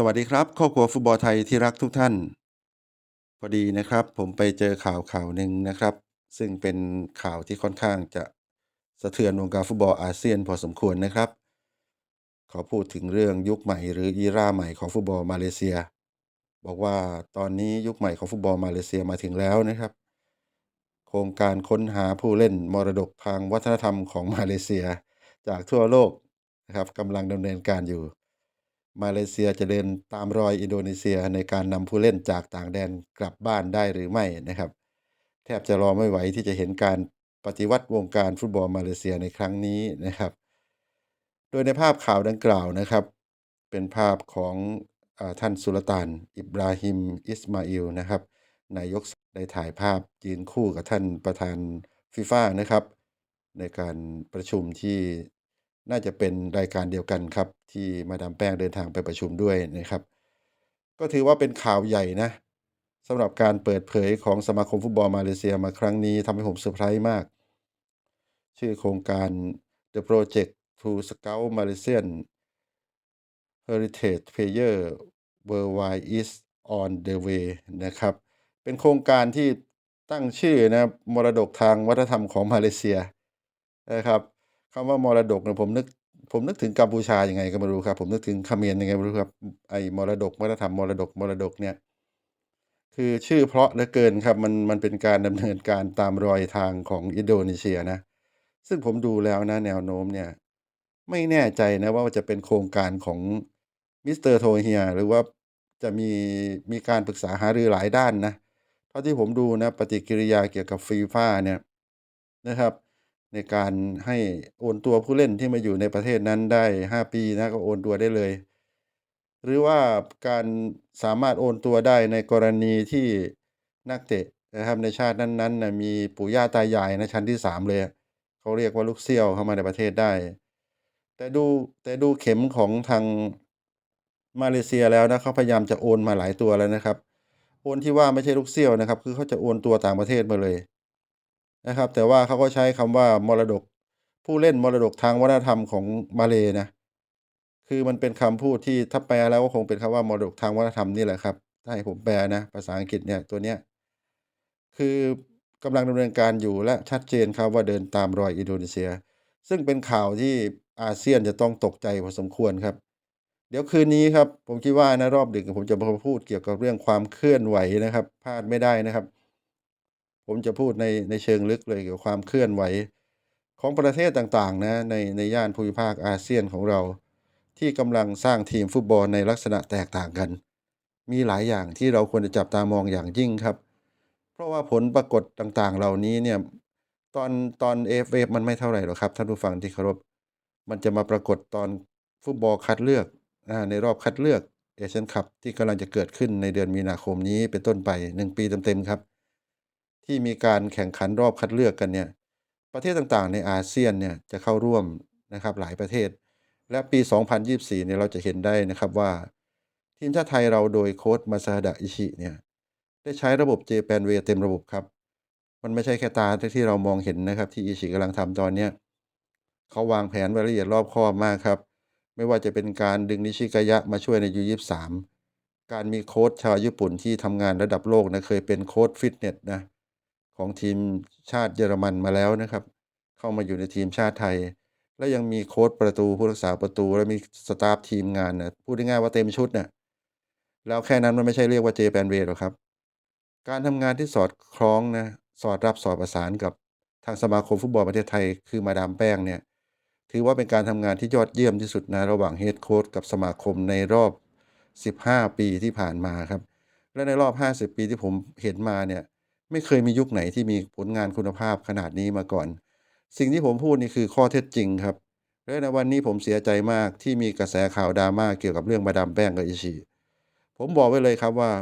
สวัสดีครับครอบครัวฟุตบอลไทยที่รักทุกท่าน พอดีนะครับ ผมไปเจอข่าวข่าวหนึ่งนะครับ ซึ่งเป็นข่าวที่ค่อนข้างจะสะเทือนวงการฟุตบอลอาเซียนพอสมควรนะครับ ขอพูดถึงเรื่องยุคใหม่หรืออีราใหม่ของฟุตบอลมาเลเซีย บอกว่าตอนนี้ยุคใหม่ของฟุตบอลมาเลเซียมาถึงแล้วนะครับ โครงการค้นหาผู้เล่นมรดกทางวัฒนธรรมของมาเลเซีย จากทั่วโลกนะครับกำลังดำเนินการอยู่ มาเลเซียจะเดินตามรอยอินโดนีเซียในการนำผู้เล่นจากต่างแดนกลับบ้านได้หรือไม่นะครับ แทบจะรอไม่ไหวที่จะเห็นการปฏิวัติวงการฟุตบอลมาเลเซียในครั้งนี้นะครับ โดยในภาพข่าวดังกล่าวนะครับ เป็นภาพของอท่านสุลต่าน อิบราฮิม อิสมาอิลนะครับนายกได้ถ่ายภาพยืนคู่กับท่านประธานฟีฟ่านะครับ ในการประชุมที่ น่าจะเป็นรายการเดียวกันครับ ที่มาดามแป้งเดินทางไปประชุมด้วยนะครับ ก็ถือว่าเป็นข่าวใหญ่นะสำหรับการเปิดเผยของสมาคมฟุตบอลมาเลเซียมาครั้งนี้ทำให้ผมเซอร์ไพรส์มาก ชื่อโครงการ The Project to Scout Malaysian Heritage Player Worldwide is on the way นะครับ เป็นโครงการที่ตั้งชื่อนะมรดกทางวัฒนธรรมของมาเลเซียนะครับ คำว่ามรดกเนี่ยผมนึกผมนึกถึงกัมพูชายังไงก็ไม่รู้ครับ ผมนึกถึงเขมรยังไงไม่รู้ครับไอ้มรดกวัฒนธรรมมรดกมรดกเนี่ย คือชื่อเพราะเหลือเกินครับ มันมันเป็นการดำเนินการตามรอยทางของอินโดนีเซียนะ ซึ่งผมดูแล้วนะแนวโน้มเนี่ย ไม่แน่ใจนะว่าจะเป็นโครงการของมิสเตอร์โทเฮียหรือว่าจะมีมีการปรึกษาหารือหลายด้านนะเท่าที่ผมดูนะปฏิกิริยาเกี่ยวกับฟีฟ่าเนี่ยนะครับ ในการให้โอนตัวผู้เล่นที่มาอยู่ในประเทศนั้นได้ 5 ปีนะก็โอนตัวได้เลย หรือว่าการสามารถโอนตัวได้ในกรณีที่นักเตะนะครับในชาตินั้นๆนะมีปู่ย่าตายายนะชั้นที่ 3 เลยเขาเรียกว่าลูกเซี่ยวเข้ามาในประเทศได้ แต่ดูแต่ดูเข็มของทางมาเลเซียแล้วนะเขาพยายามจะโอนมาหลายตัวแล้วนะครับ โอนที่ว่าไม่ใช่ลูกเซี่ยวนะครับ คือเขาจะโอนตัวต่างประเทศมาเลย นะครับ แต่ว่าเขาก็ใช้คำว่ามรดก ผู้เล่นมรดกทางวัฒนธรรมของมาเลนะ คือมันเป็นคำพูดที่ถ้าแปลแล้วก็คงเป็นคำว่ามรดกทางวัฒนธรรมนี่แหละครับ ถ้าให้ผมแปลนะภาษาอังกฤษเนี่ยตัวเนี้ยคือกำลังดำเนินการอยู่และชัดเจนครับว่าเดินตามรอยอินโดนีเซีย ซึ่งเป็นข่าวที่อาเซียนจะต้องตกใจพอสมควรครับ เดี๋ยวคืนนี้ครับ ผมคิดว่านะรอบดึกผมจะมาพูดเกี่ยวกับเรื่องความเคลื่อนไหวนะครับพลาดไม่ได้นะครับ ผมจะพูดในในเชิงลึกเลยเกี่ยวกับความเคลื่อนไหว ของประเทศต่างๆนะในในย่านภูมิภาคอาเซียนของเรา ที่กำลังสร้างทีมฟุตบอลในลักษณะแตกต่างกัน มีหลายอย่างที่เราควรจะจับตามองอย่างยิ่งครับ เพราะว่าผลปรากฏต่างๆ เหล่านี้เนี่ยตอนตอนเอฟเอฟมันไม่เท่าไหร่หรอกครับท่านผู้ฟังที่เคารพมันจะมาปรากฏตอนฟุตบอลคัดเลือกอในรอบคัดเลือกเอเชียนคัพที่กำลังจะเกิดขึ้นในเดือนมีนาคมนี้เป็นต้นไป 1 ปีเต็มๆครับ ที่มีการแข่งขันรอบคัดเลือกกันเนี่ยประเทศต่างๆ ในอาเซียนเนี่ยจะเข้าร่วมนะครับหลายประเทศ และปี 2024เนี่ยเราจะเห็นได้นะครับว่า ทีมชาติไทยเราโดยโค้ชมาซาดะอิชิเนี่ยได้ใช้ระบบเจแปนเวเต็มระบบครับ มันไม่ใช่แค่ตาที่เรามองเห็นนะครับที่อิชิกำลังทำตอนเนี้ยเขาวางแผนไว้ละเอียดรอบคอบมากครับ ไม่ว่าจะเป็นการดึงนิชิกายะมาช่วยในยูยี่สามการมีโค้ชชาวญี่ปุ่นที่ทำงานระดับโลกนะเคยเป็นโค้ชฟิตเนสนะ ของทีมชาติเยอรมันมาแล้วนะครับ เข้ามาอยู่ในทีมชาติไทย และยังมีโค้ชประตูผู้รักษาประตู และมีสตาฟทีมงานนะพูดง่ายๆว่าเต็มชุดนะ่ะแล้วแค่นั้นมันไม่ใช่เรียกว่าเจแปนเวหรอกครับ การทำงานที่สอดคล้องนะสอดรับสอดประสานกับทางสมาคมฟุตบอลประเทศไทย คือมาดามแป้งเนี่ยถือว่าเป็นการทำงานที่ยอดเยี่ยมที่สุดนะระหว่างเฮดโค้ชกับสมาคมในรอบ 15 ปีที่ผ่านมาครับ และในรอบ 50 ปีที่ผมเห็นมาเนี่ย ไม่เคยมียุคไหนที่มีผลงานคุณภาพขนาดนี้มาก่อน สิ่งที่ผมพูดนี่คือข้อเท็จจริงครับ และในวันนี้ผมเสียใจมากที่มีกระแสข่าวดราม่าเกี่ยวกับเรื่องมาดามแป้งกับอิชิผมบอกไว้เลยครับว่า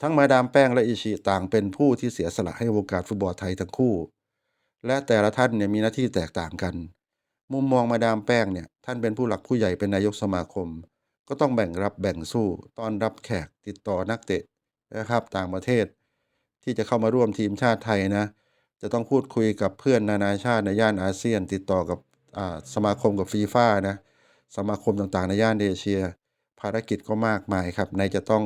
ทั้งมาดามแป้งและอิชิต่างเป็นผู้ที่เสียสละให้วงการฟุตบอลไทยทั้งคู่ และแต่ละท่านเนี่ยมีหน้าที่แตกต่างกัน มุมมองมาดามแป้งเนี่ยท่านเป็นผู้หลักผู้ใหญ่เป็นนายกสมาคม ก็ต้องแบ่งรับแบ่งสู้ต้อนรับแขกติดต่อนักเตะนะครับต่างประเทศ ที่จะเข้ามาร่วมทีมชาติไทยนะ จะต้องพูดคุยกับเพื่อนนานาชาติในย่านอาเซียน ติดต่อกับสมาคมกับฟีฟ่านะสมาคมต่างๆในย่านเอเชีย ภารกิจก็มากมายครับไหนจะต้อง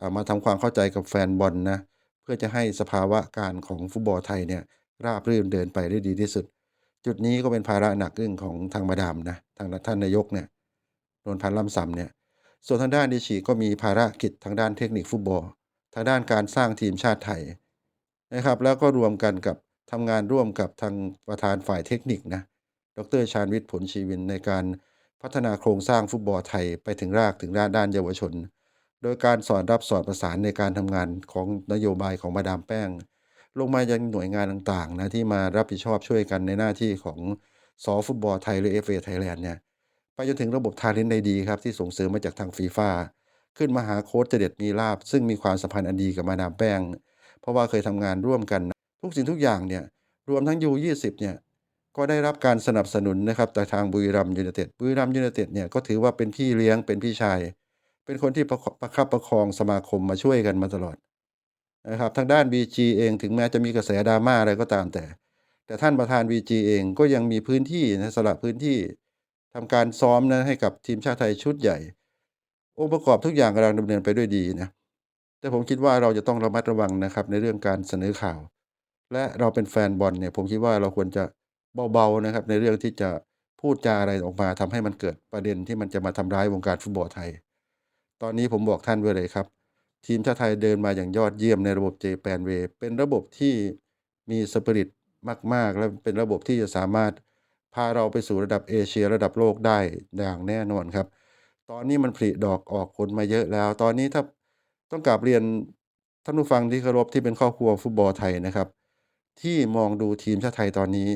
อมาทำความเข้าใจกับแฟนบอลนะเพื่อจะให้สภาวะการของฟุตบอลไทยเนี่ยราบรื่นเดินไปได้ดีที่สุด จุดนี้ก็เป็นภาระหนักอึ้งของทางมาดามนะทางท่านนายกเนี่ยนนพันธ์ล่ำซำเนี่ยส่วนทางด้านดิฉีก็มีภารกิจทางด้านเทคนิคฟุตบอล ทางด้านการสร้างทีมชาติไทยนะครับ แล้วก็รวมกันกับทำงานร่วมกับทางประธานฝ่ายเทคนิคนะดรชาญวิทย์ผลชีวินในการพัฒนาโครงสร้างฟุตบอลไทยไปถึงรากถึงด้านด้านเยาวชน โดยการสอนรับสอนประสานในการทำงานของนโยบายของมาดามแป้ง ลงมายังหน่วยงานต่างๆนะที่มารับผิดชอบช่วยกันในหน้าที่ของสอฟุตบอลไทยหรือ FA Thailand เนี่ยไปจนถึงระบบทาเลนต์ในดีครับที่ส่งเสริมมาจากทางฟีฟ่า ขึ้นมาหาโค้ชเจเด็ดมีลาบ ซึ่งมีความสัมพันธ์อันดีกับมาดามแป้ง เพราะว่าเคยทำงานร่วมกัน ทุกสิ่งทุกอย่างเนี่ยรวมทั้ง U20 เนี่ยก็ได้รับการสนับสนุนนะครับจากทางบุรีรัมย์ยูไนเต็ดบุรีรัมย์ยูไนเต็ดเนี่ยก็ถือว่าเป็นพี่เลี้ยงเป็นพี่ชาย เป็นคนที่ประคับประคองสมาคมมาช่วยกันมาตลอดนะครับทางด้าน BG เองถึงแม้จะมีกระแสดราม่าอะไรก็ตามแต่ แต่ท่านประธาน BG เองก็ยังมีพื้นที่นะสละพื้นที่ทำการซ้อมนะให้กับทีมชาติไทยชุดใหญ่ องค์ประกอบทุกอย่างกำลังดำเนินไปด้วยดีนะแต่ผมคิดว่าเราจะต้องระมัดระวังนะครับในเรื่องการเสนอข่าว และเราเป็นแฟนบอลเนี่ยผมคิดว่าเราควรจะเบาๆนะครับในเรื่องที่จะพูดจาอะไรออกมาทำให้มันเกิดประเด็นที่มันจะมาทำร้ายวงการฟุตบอลไทย ตอนนี้ผมบอกท่านไว้เลยครับ ทีมชาติไทยเดินมาอย่างยอดเยี่ยมในระบบ j p a n w a y เป็นระบบที่มีสปิริตมาก ๆ และเป็นระบบที่จะสามารถพาเราไปสู่ระดับเอเชียระดับโลกได้อย่างแน่นอนครับ ตอนนี้มันผลิดอกออกผลมาเยอะแล้ว ตอนนี้ถ้าต้องกราบเรียนท่านผู้ฟังที่เคารพที่เป็นครอบครัวฟุตบอลไทยนะครับ ที่มองดูทีมชาติไทยตอนนี้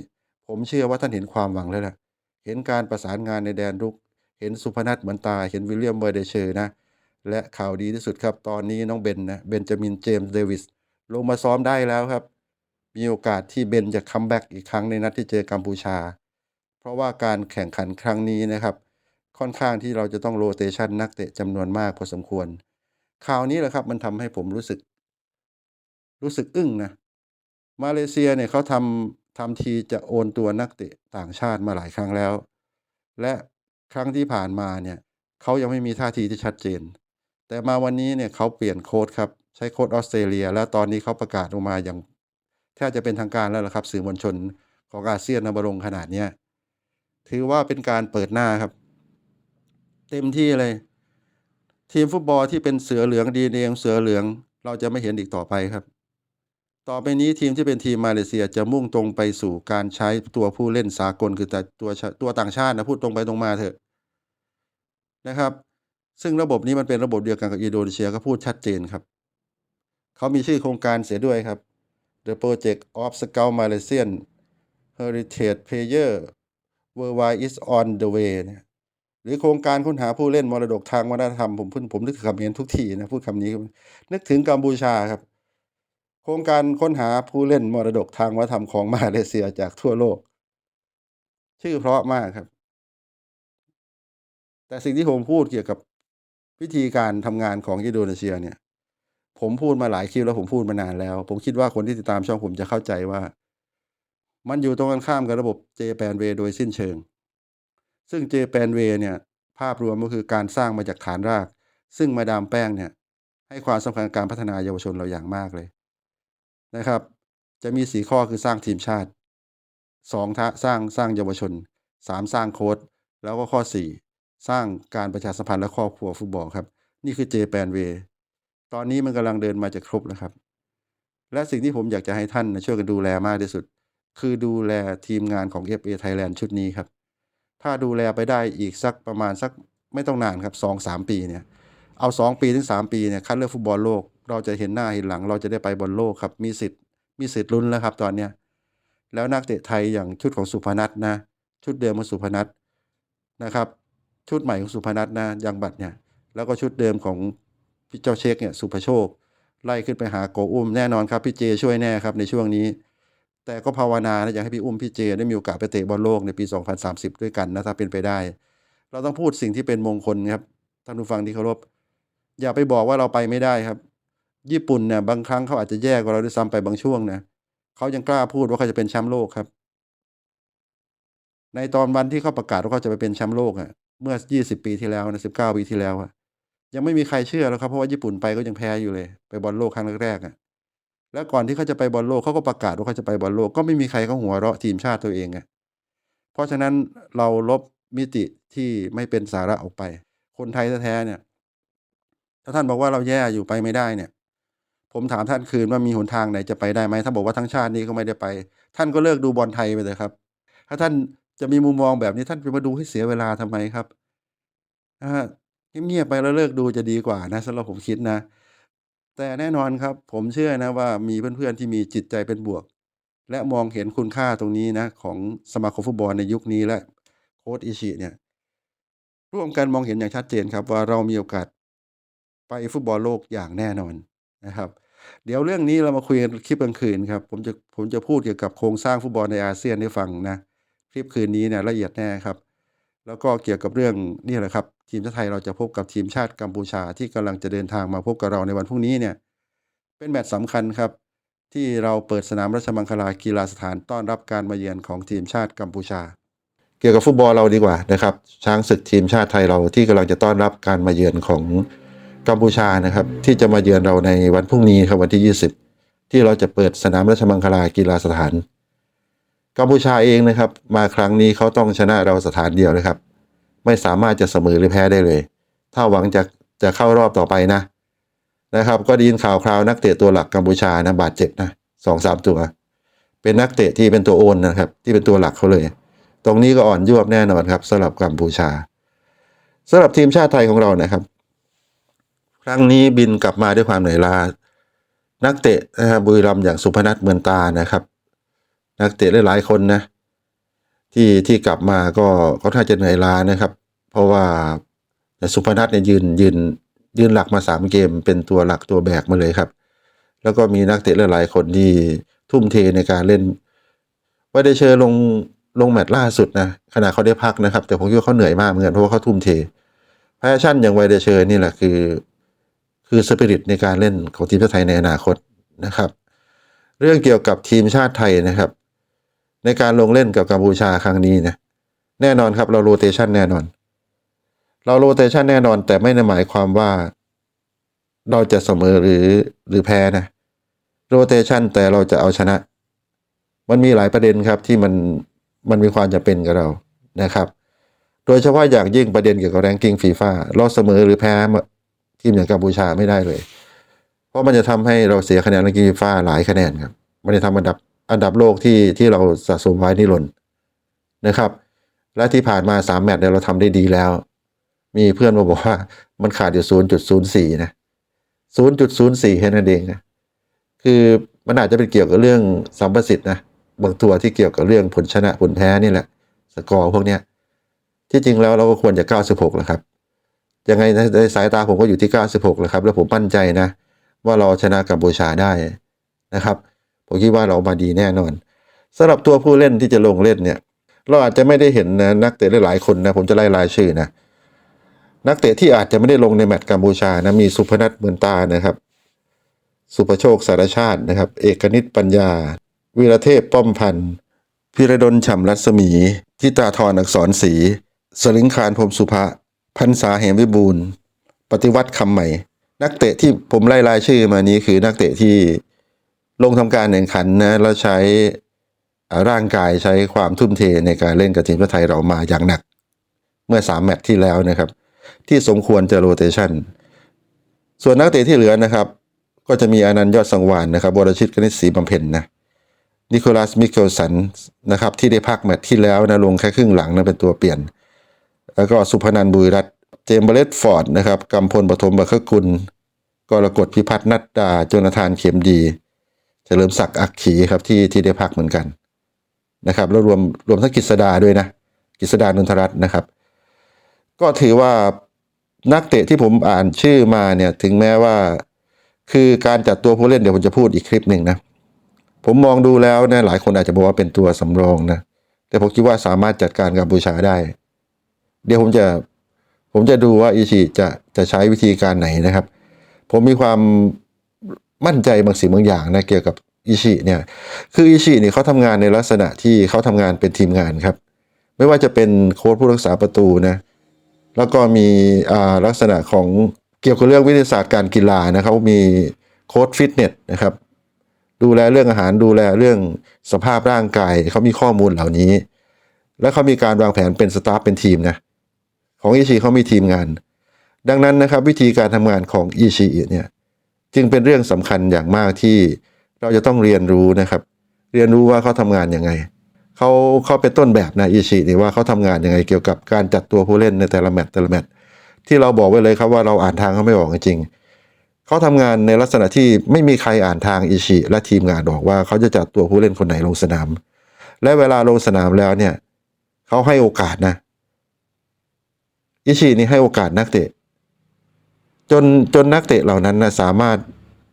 ผมเชื่อว่าท่านเห็นความหวังแล้วล่ะเห็นการประสานงานในแดนรุก เห็นสุพนัทเหมือนตา เห็นวิลเลียมเบอร์เดเชอร์นะ และข่าวดีที่สุดครับ ตอนนี้น้องเบนนะ เบนจามินเจมส์เดวิสลงมาซ้อมได้แล้วครับ มีโอกาสที่เบนจะคัมแบ็กอีกครั้งในนัดที่เจอกัมพูชา เพราะว่าการแข่งขันครั้งนี้นะครับ ค่อนข้างที่เราจะต้องโรเตชันนักเตะจำนวนมากพอสมควรข่าวนี้แหละครับมันทำให้ผมรู้สึก รู้สึกอึ้งนะ มาเลเซียเนี่ยเขาทำทำทีจะโอนตัวนักเตะต่างชาติมาหลายครั้งแล้ว และครั้งที่ผ่านมาเนี่ยเขายังไม่มีท่าทีที่ชัดเจน แต่มาวันนี้เนี่ยเขาเปลี่ยนโค้ดครับ ใช้โค้ดออสเตรเลีย แล้วตอนนี้เขาประกาศออกมาอย่างแทบจะเป็นทางการแล้วล่ะครับ สื่อมวลชนของอาเซียนนะบรงขนาดเนี้ยถือว่าเป็นการเปิดหน้าครับ เต็มที่เลย ทีมฟุตบอลที่เป็นเสือเหลืองดีเองเสือเหลือง เราจะไม่เห็นอีกต่อไปครับ ต่อไปนี้ทีมที่เป็นทีมมาเลเซียจะมุ่งตรงไปสู่การใช้ตัวผู้เล่นสากลคือแต่ตัวตัวต่างชาตินะพูดตรงไปตรงมาเถอะนะครับ ซึ่งระบบนี้มันเป็นระบบเดียวกันกับอินโดนีเซียก็พูดชัดเจนครับ เขามีชื่อโครงการเสียด้วยครับ The Project of Scout Malaysian Heritage Player Worldwide is on the way เนี่ย รือโครงการค้นหาผู้เล่นมรดกทางวัฒนธรรมผมพูดผมนึกถึงคำนี้ทุกทีนะพูดคำนี้ นึกถึงกัมพูชาครับ โครงการค้นหาผู้เล่นมรดกทางวัฒนธรรมของมาเลเซียจากทั่วโลก ชื่อเพราะมากครับ แต่สิ่งที่ผมพูดเกี่ยวกับวิธีการทำงานของอินโดนีเซียเนี่ย ผมพูดมาหลายคลิปแล้วผมพูดมานานแล้ว ผมคิดว่าคนที่ติดตามช่องผมจะเข้าใจว่า มันอยู่ตรงกันข้ามกับระบบ j p a n w a y โดยสิ้นเชิง ซึ่ง j p a n w a y เนี่ยภาพรวมก็คือการสร้างมาจากฐานราก ซึ่งมาดามแป้งเนี่ยให้ความสำคัญการพัฒนาเยาวชนเราอย่างมากเลยนะครับ จะมีสี่ข้อคือสร้างทีมชาติสองทะสร้างสร้างเยาวชนสามสร้างโค้ดแล้วก็ข้อสี่สร้างการประชาสัมพันธ์และครอบครัวฟุตบอลครับ นี่คือ j p a n w a y ตอนนี้มันกำลังเดินมาจะครบแล้วครับ และสิ่งที่ผมอยากจะให้ท่านนะช่วยกันดูแลมากที่สุด คือดูแลทีมงานของ FA Thailand ชุดนี้ครับ ถ้าดูแลไปได้อีกสักประมาณสักไม่ต้องนานครับสองสามปีเนี่ยเอาสองปีถึงสามปีเนี่ยคัดเลือกฟุตบอลโลก เราจะเห็นหน้าเห็นหลัง เราจะได้ไปบอลโลกครับ มีสิทธิ์มีสิทธิ์ลุ้นแล้วครับตอนเนี้ยแล้วนักเตะไทยอย่างชุดของสุพนัทนะ ชุดเดิมของสุพนัทนะครับ ชุดใหม่ของสุพนัทนะยังบัตรเนี่ยแล้วก็ชุดเดิมของพี่เจ้าเช็คเนี่ยสุภโชค ไล่ขึ้นไปหาโกอุ้มแน่นอนครับพี่เจช่วยแน่ครับในช่วงนี้ แต่ก็ภาวนานะอยากให้พี่อุ้มพี่เจได้มีโอกาสไปเตะบอลโลกในปี 2030 ด้วยกันนะถ้าเป็นไปได้ เราต้องพูดสิ่งที่เป็นมงคลครับท่านผู้ฟังที่เคารพอย่าไปบอกว่าเราไปไม่ได้ครับ ญี่ปุ่นเนี่ยบางครั้งเขาอาจจะแย่กว่าเราด้วยซ้ำไปบางช่วงนะเขายังกล้าพูดว่าเขาจะเป็นแชมป์โลกครับ ในตอนวันที่เขาประกาศว่าเขาจะไปเป็นแชมป์โลกอะเมื่อ 20 ปีที่แล้วนะ19 ปีที่แล้วอะยังไม่มีใครเชื่อหรอกครับเพราะว่าญี่ปุ่นไปก็ยังแพ้อยู่เลย ไปบอลโลกครั้งแรกๆอะ แล้วก่อนที่เขาจะไปบอลโลกเขาก็ประกาศว่าเขาจะไปบอลโลกก็ไม่มีใครเขาหัวเราะทีมชาติตัวเองอะเพราะฉะนั้นเราลบมิติที่ไม่เป็นสาระออกไป คนไทยแท้ๆเนี่ย ถ้าท่านบอกว่าเราแย่อยู่ไปไม่ได้เนี่ย ผมถามท่านคืนว่ามีหนทางไหนจะไปได้ไหมถ้าบอกว่าทั้งชาตินี้ก็ไม่ได้ไป ท่านก็เลิกดูบอลไทยไปเลยครับ ถ้าท่านจะมีมุมมองแบบนี้ท่านจะมาดูให้เสียเวลาทำไมครับนะฮะเงียบๆไปแล้วเลิกดูจะดีกว่านะสำหรับผมคิดนะ แต่แน่นอนครับ ผมเชื่อนะว่ามีเพื่อนๆที่มีจิตใจเป็นบวก และมองเห็นคุณค่าตรงนี้นะ ของสมาคมฟุตบอลในยุคนี้และโค้ชอิชิเนี่ย ร่วมกันมองเห็นอย่างชัดเจนครับ ว่าเรามีโอกาสไปฟุตบอลโลกอย่างแน่นอนนะครับ เดี๋ยวเรื่องนี้เรามาคุยกันคลิปกลางคืนครับ ผมจะผมจะพูดเกี่ยวกับโครงสร้างฟุตบอลในอาเซียนให้ฟังนะคลิปคืนนี้เนี่ยละเอียดแน่ครับ แล้วก็เกี่ยวกับเรื่องนี่แหละครับ ทีมชาติไทยเราจะพบกับทีมชาติกัมพูชาที่กำลังจะเดินทางมาพบกับเราในวันพรุ่งนี้เนี่ยเป็นแมตช์สำคัญครับ ที่เราเปิดสนามราชมังคลากีฬาสถานต้อนรับการมาเยือนของทีมชาติกัมพูชา เกี่ยวกับฟุตบอลเราดีกว่านะครับ ช้างศึกทีมชาติไทยเราที่กำลังจะต้อนรับการมาเยือนของกัมพูชานะครับ ที่จะมาเยือนเราในวันพรุ่งนี้ครับวันที่ 20 ที่เราจะเปิดสนามราชมังคลากีฬาสถานกัมพูชาเองนะครับ มาครั้งนี้เขาต้องชนะเราสถานเดียวเลยครับ ไม่สามารถจะเสมอหรือแพ้ได้เลย ถ้าหวังจะจะเข้ารอบต่อไปนะนะครับ ก็ได้ยินข่าวคราวนักเตะตัวหลักกัมพูชานะบาดเจ็บนะสองสามตัว เป็นนักเตะที่เป็นตัวโอนนะครับ ที่เป็นตัวหลักเขาเลย ตรงนี้ก็อ่อนยวบแน่นอนครับสำหรับกัมพูชาสำหรับทีมชาติไทยของเรานะครับ ครั้งนี้บินกลับมาด้วยความเหนื่อยล้านักเตะนะครับบุรีรัมย์อย่างสุพนัทเมือนตานะครับ นักเตะหลายๆคนนะ ที่ที่กลับมาก็เขาท่าจะเหนื่อยล้านะครับ เพราะว่าสุพนัทเนี่ยยืนยืนยืนหลักมาสามเกม เป็นตัวหลักตัวแบกมาเลยครับ แล้วก็มีนักเตะหลายๆคนที่ทุ่มเทในการเล่นว่าได้เชิญลงลงแมตช์ล่าสุดนะขณะเขาได้พักนะครับ แต่ผมคิดว่าเขาเหนื่อยมากเหมือนกันเพราะว่าเขาทุ่มเทแพชชั่นอย่างไวเดเชอร์นี่แหละคือ คือสปิริตในการเล่นของทีมชาติไทยในอนาคตนะครับ เรื่องเกี่ยวกับทีมชาติไทยนะครับ ในการลงเล่นกับกัมพูชาครั้งนี้นะแน่นอนครับเราโรเตชันแน่นอน เราโรเตชันแน่นอน แต่ไม่ได้หมายความว่า เราจะเสมอหรือหรือแพ้นะโรเตชันแต่เราจะเอาชนะ มันมีหลายประเด็นครับที่มันมันมีความจำเป็นกับเรานะครับ โดยเฉพาะอย่างยิ่งประเด็นเกี่ยวกับแรงกิ้งฟีฟ่าเราเสมอหรือแพ้ทีมอย่างกัมพูชาไม่ได้เลย เพราะมันจะทำให้เราเสียคะแนนแรงกิ้งฟีฟ่าหลายคะแนนครับมันจะทำอันดับ อันดับโลกที่ที่เราสะสมไว้นี่หล่นนะครับ และที่ผ่านมาสามแมตช์เนี่ยเราทำได้ดีแล้ว มีเพื่อนมาบอกว่ามันขาดอยู่ศูนย์จุดศูนะศูนย์จุดศูนย์สี่แค่นั้นเองนะคือมันอาจจะเป็นเกี่ยวกับเรื่องสัมประสิทธิ์นะบางตัวที่เกี่ยวกับเรื่องผลชนะผลแพ้นี่แหละ สกอร์พวกเนี้ยที่จริงแล้วเราก็ควรจะ 96แล้วครับยังไงในสายตาผมก็อยู่ที่ 96แล้วครับ แล้วผมมั่นใจนะ ว่าเราชนะกัมพูชาได้นะครับ ผมคิดว่าเราออกมาดีแน่นอนสำหรับตัวผู้เล่นที่จะลงเล่นเนี่ย เราอาจจะไม่ได้เห็นนะนักเตะหลายๆคนนะผมจะไล่รายชื่อนะนักเตะที่อาจจะไม่ได้ลงในแมตช์กัมพูชานะมีสุพนัทเหมือนตานะครับ สุประโชคสารชาตินะครับ เอกนิตปัญญา วีรเทพป้อมพันธ์พิรดลฉ่ำรัศมีทิตาธรอักษรศรีสลิงคารพรมสุภะพันษาเหมวิบูลปฏิวัติคำใหม่ นักเตะที่ผมไล่รายชื่อมานี้คือนักเตะที่ ลงทำการแข่งขันนะแล้วใช้ร่างกายใช้ความทุ่มเทในการเล่นกับทีมชาติไทยเรามาอย่างหนัก เมื่อสามแมตช์ที่แล้วนะครับ ที่สมควรจะโรเตชันส่วนนักเตะที่เหลือนะครับ ก็จะมีอนันต์ยอดสังวานนะครับวรชิตกนิษฐ์ศรีบำเพ็ญนะนิโคลัสมิเคลสันนะครับที่ได้พักแมตช์ที่แล้วนะลงแค่ครึ่งหลังนะเป็นตัวเปลี่ยน แล้วก็สุพนันบุรีรัตน์เจมส์เบเลตฟอร์ดนะครับกำพลปฐมบัคกุลกรกฎพิพัฒน์นัดดาจนาธานเข็มดี เฉลิมศักดิ์อักขีครับที่ที่ได้พักเหมือนกันนะครับแล้วรวมรวมทั้งกฤษดาด้วยนะกฤษดานนทรัตน์นะครับ ก็ถือว่านักเตะที่ผมอ่านชื่อมาเนี่ยถึงแม้ว่า คือการจัดตัวผู้เล่นเดี๋ยวผมจะพูดอีกคลิปหนึ่งนะผมมองดูแล้วนะหลายคนอาจจะบอกว่าเป็นตัวสำรองนะแต่ผมคิดว่าสามารถจัดการกัมพูชาได้ เดี๋ยวผมจะผมจะดูว่าอิชิจะจะใช้วิธีการไหนนะครับ ผมมีความ มั่นใจบางสิ่งบางอย่างนะเกี่ยวกับอิชิเนี่ยคืออิชิเนี่ยเขาทำงานในลักษณะที่เขาทำงานเป็นทีมงานครับ ไม่ว่าจะเป็นโค้ชผู้รักษาประตูนะแล้วก็มีอ่าลักษณะของเกี่ยวกับเรื่องวิทยาศาสตร์การกีฬานะเขามีโค้ชฟิตเนสนะครับดูแลเรื่องอาหารดูแลเรื่องสภาพร่างกายเขามีข้อมูลเหล่านี้ และเขามีการวางแผนเป็นสตาฟเป็นทีมนะของอิชิเขามีทีมงาน ดังนั้นนะครับวิธีการทำงานของอิชิเนี่ย จึงเป็นเรื่องสำคัญอย่างมากที่เราจะต้องเรียนรู้นะครับ เรียนรู้ว่าเขาทำงานยังไงเขาเขาเป็นต้นแบบนะอิชินี่ว่าเขาทำงานยังไงเกี่ยวกับการจัดตัวผู้เล่นในแต่ละแมตช์แต่ละแมตช์ที่เราบอกไว้เลยครับว่าเราอ่านทางเขาไม่ออกจริงเขาทำงานในลักษณะที่ไม่มีใครอ่านทางอิชิและทีมงานบอกว่าเขาจะจัดตัวผู้เล่นคนไหนลงสนาม และเวลาลงสนามแล้วเนี่ยเขาให้โอกาสนะอิชินี่ให้โอกาสนักเตะ จนจนนักเตะเหล่านั้นนะสามารถ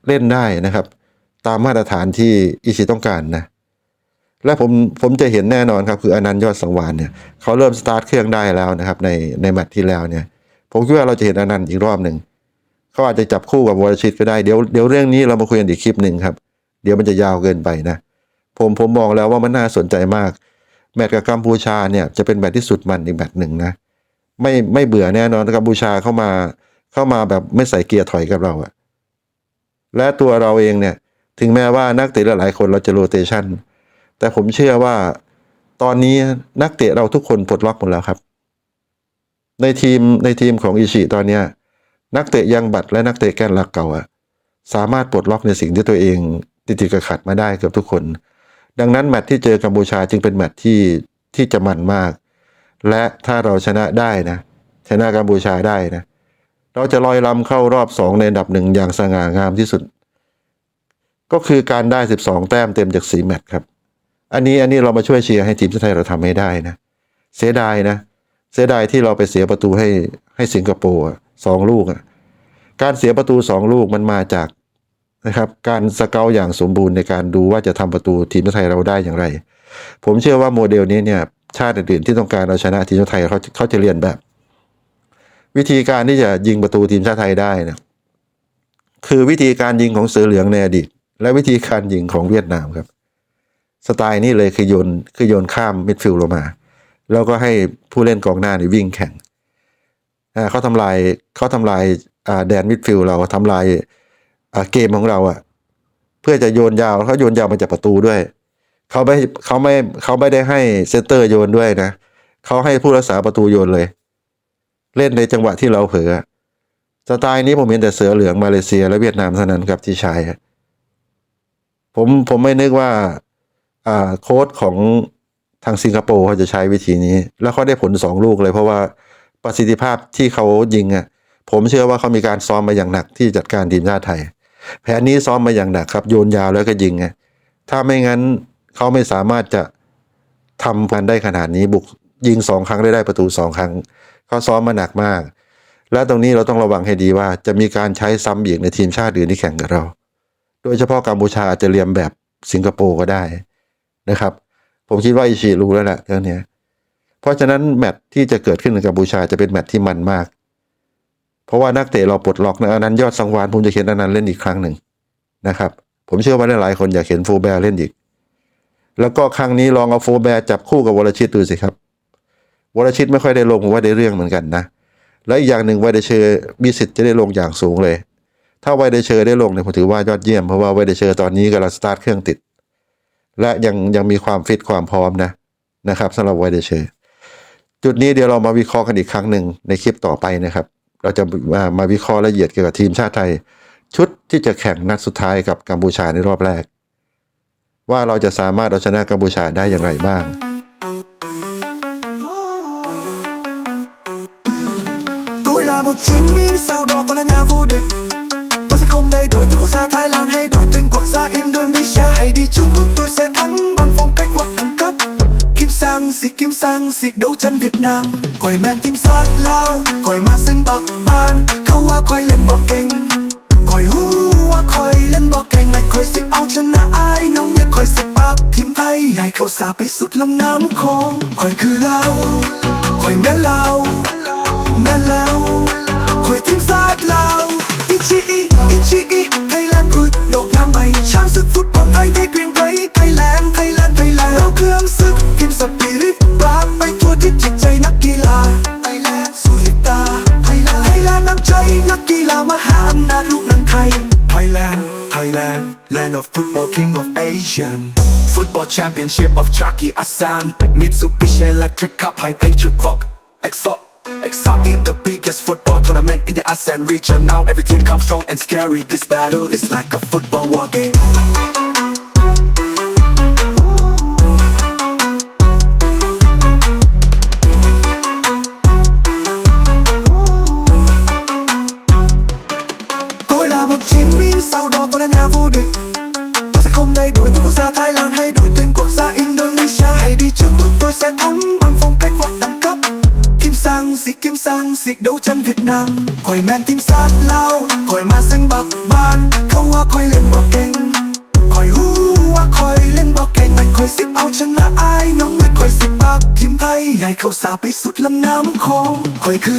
เล่นได้นะครับ ตามมาตรฐานที่อิชิต้องการนะและผมผมจะเห็นแน่นอนครับคืออนันต์ยอดสังวานเนี่ยเขาเริ่มสตาร์ทเครื่องได้แล้วนะครับ ในในแมตช์ที่แล้วเนี่ย ผมคิดว่าเราจะเห็นอนันต์อีกรอบหนึ่งเขาอาจจะจับคู่กับวรชิตก็ได้เดี๋ยวเดี๋ยวเรื่องนี้เรามาคุยกันอีกคลิปหนึ่งครับ เดี๋ยวมันจะยาวเกินไปนะผมผมมองแล้วว่ามันน่าสนใจมาก แมตช์กับกัมพูชาเนี่ยจะเป็นแมตช์ที่สุดมันอีกแมตช์หนึ่งนะไม่ไม่เบื่อแน่นอนกัมพูชาเข้ามา เข้ามาแบบไม่ใส่เกียร์ถอยกับเราอะและตัวเราเองเนี่ย ถึงแม้ว่านักเตะหลายคนเราจะโรเตชันแต่ผมเชื่อว่าตอนนี้นักเตะเราทุกคนปลดล็อกหมดแล้วครับ ในทีมในทีมของอิชิตอนเนี้ยนักเตะยังบัตรและนักเตะแกนหลักเก่าอะสามารถปลดล็อกในสิ่งที่ตัวเอง ติดติดขัดมาได้เกือบทุกคน ดังนั้นแมตช์ที่เจอกัมพูชาจึงเป็นแมตช์ที่ที่จะมันมาก และถ้าเราชนะได้นะ ชนะกัมพูชาได้นะ เราจะลอยลำเข้ารอบสองในอันดับหนึ่งอย่างสง่างามที่สุด ก็คือการได้ 12 แต้มเต็มจากสีแมตช์ครับ อันนี้อันนี้เรามาช่วยเชียร์ให้ทีมชาติไทยเราทำให้ได้นะ เสียดายนะ เสียดายที่เราไปเสียประตูให้ให้สิงคโปร์สองลูกอะการเสียประตูสองลูกมันมาจากนะครับการสเกลอย่างสมบูรณ์ในการดูว่าจะทำประตูทีมชาติไทยเราได้อย่างไร ผมเชื่อว่าโมเดลนี้เนี่ยชาติอื่นๆที่ต้องการเอาชนะทีมชาติไทยเขาเขาจะเรียนแบบ วิธีการที่จะยิงประตูทีมชาติไทยได้นะคือวิธีการยิงของเสือเหลืองในอดีตและวิธีการยิงของเวียดนามครับ สไตล์นี้เลยคือโยนคือโยนข้ามมิดฟิลด์ลงมา แล้วก็ให้ผู้เล่นกองหน้านี่วิ่งแข่งเขาทำลายเขาทำลายแดนมิดฟิลด์เราทำลายเกมของเราอะเพื่อจะโยนยาวเขาโยนยาวมาจากประตูด้วยเขาไม่เขาไม่เขาไม่ได้ให้เซนเตอร์โยนด้วยนะเขาให้ผู้รักษาประตูโยนเลย เล่นในจังหวะที่เราเผลอสไตล์นี้ผมเห็นแต่เสือเหลืองมาเลเซีย และเวียดนามเท่านั้นครับที่ใช้ผมผมไม่นึกว่าอ่าโค้ดของทางสิงคโปร์เขาจะใช้วิธีนี้ แล้วเขาได้ผลสองลูกเลย เพราะว่าประสิทธิภาพที่เขายิงอะผมเชื่อว่าเขามีการซ้อมมาอย่างหนักที่จัดการทีมชาติไทย แผนนี้ซ้อมมาอย่างหนักครับ โยนยาวแล้วก็ยิงไงถ้าไม่งั้นเขาไม่สามารถจะทำกันได้ขนาดนี้บุกยิงสองครั้งได้ได้ประตูสองครั้ง เขาซ้อมมาหนักมาก และตรงนี้เราต้องระวังให้ดีว่าจะมีการใช้ซ้ำอีกในทีมชาติอื่นที่แข่งกับเรา โดยเฉพาะกัมพูชาอาจจะเรียนแบบสิงคโปร์ก็ได้นะครับ ผมคิดว่าอิชิรู้แล้วแหละเรื่องนี้เพราะฉะนั้นแมตที่จะเกิดขึ้นในกัมพูชาจะเป็นแมตที่มันมาก เพราะว่านักเตะเราปลดล็อกนะอันนั้นยอดสังวานผมจะเห็นอันนั้นเล่นอีกครั้งหนึ่งนะครับ ผมเชื่อว่าหลายคนอยากเห็นโฟแบร์เล่นอีกแล้วก็ครั้งนี้ลองเอาโฟแบร์จับคู่กับวรชิตดูสิครับ วรชิตไม่ค่อยได้ลงผมว่าได้เรื่องเหมือนกันนะ และอีกอย่างหนึ่งไวเดเชอร์มีสิทธิ์จะได้ลงอย่างสูงเลย ถ้าไวเดเชอร์ได้ลงเนี่ยผมถือว่ายอดเยี่ยมเพราะว่าไวเดเชอร์ตอนนี้กำลังสตาร์ทเครื่องติด และยังยังมีความฟิตความพร้อมนะนะครับสำหรับไวเดเชอร์จุดนี้เดี๋ยวเรามาวิเคราะห์กันอีกครั้งหนึ่งในคลิปต่อไปนะครับ เราจะมามาวิเคราะห์ละเอียดเกี่ยวกับทีมชาติไทย ชุดที่จะแข่งนัดสุดท้ายกับกัมพูชาในรอบแรก ว่าเราจะสามารถเอาชนะกัมพูชาได้อย่างไรบ้าง chiến mỹ sau đó còn là nhà vô địch. Tôi sẽ không thay đổi từ quốc gia Thái Lan hay đổi tên quốc gia Indonesia. Hay đi Trung Quốc tôi sẽ thắng bằng phong cách hoặc đẳng cấp. Kim sang, xịt kim sang, xịt đấu chân Việt Nam. Còi men kim sát lao còi ma sinh bạc ban. Khâu hoa khỏi lên bọc kinh Khỏi hú hoa khỏi lên bọc kinh này khỏi xịt áo chân là ai, nóng nhất khỏi xịt bạc Thím thay. Ngày khâu xa bế sụt lòng nam khô. Khỏi cứ lao khỏi mẹ lao mẹ lao hồi tiếng rất lao. Ý Ichi i, Ichi i, Thailand ui, độ nam mày Trang sức phút bọn anh thấy quyền đấy Thailand, Thailand, Thailand Đâu cương sức, kim sập kỳ rít bám mày thua thiết chỉ chay nắc kỳ là Thailand, Surita, Thailand Thailand nam chay nắc kỳ là mà hạm na lúc nâng thay Thailand, Thailand, land of football king of Asian. Football championship of Jackie Asan Mitsubishi Electric Cup, high picture clock, exot Exalt in the biggest football tournament in the ASEAN region. Now everything comes strong and scary. This battle is like a football war game. Tôi là một chiến binh, sau đó tôi là nhà vô địch. Tôi sẽ không thay đổi từ quốc gia Thái Lan hay đổi tên quốc gia Indonesia. Hãy đi trước tôi tôi sẽ thắng. Sang xịt kim sang xịt đấu tranh Việt Nam Khỏi men tim sát lao khỏi mà xanh bạc ban Không hoa khỏi lên bọc kênh khỏi hu hoa khỏi lên bọc kênh Mạnh khỏi xịt ao chân là ai น้องไม่ khỏi xịt ปากทิมไทยใหญ่เข้าสาไปสุดลำน้ำคงข่อยคื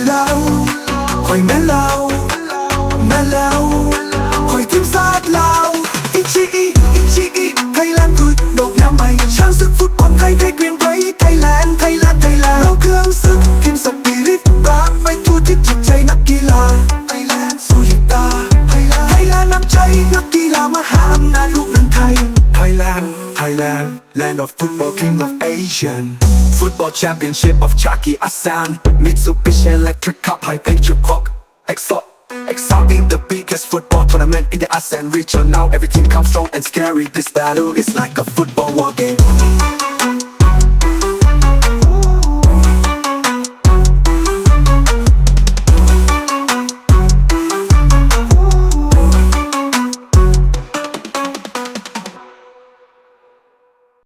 championship of Chucky Asan Mitsubishi Electric Cup high patriot clock Exalt Exciting the biggest football tournament in the ASEAN region. Now everything comes strong and scary. This battle is like a football war game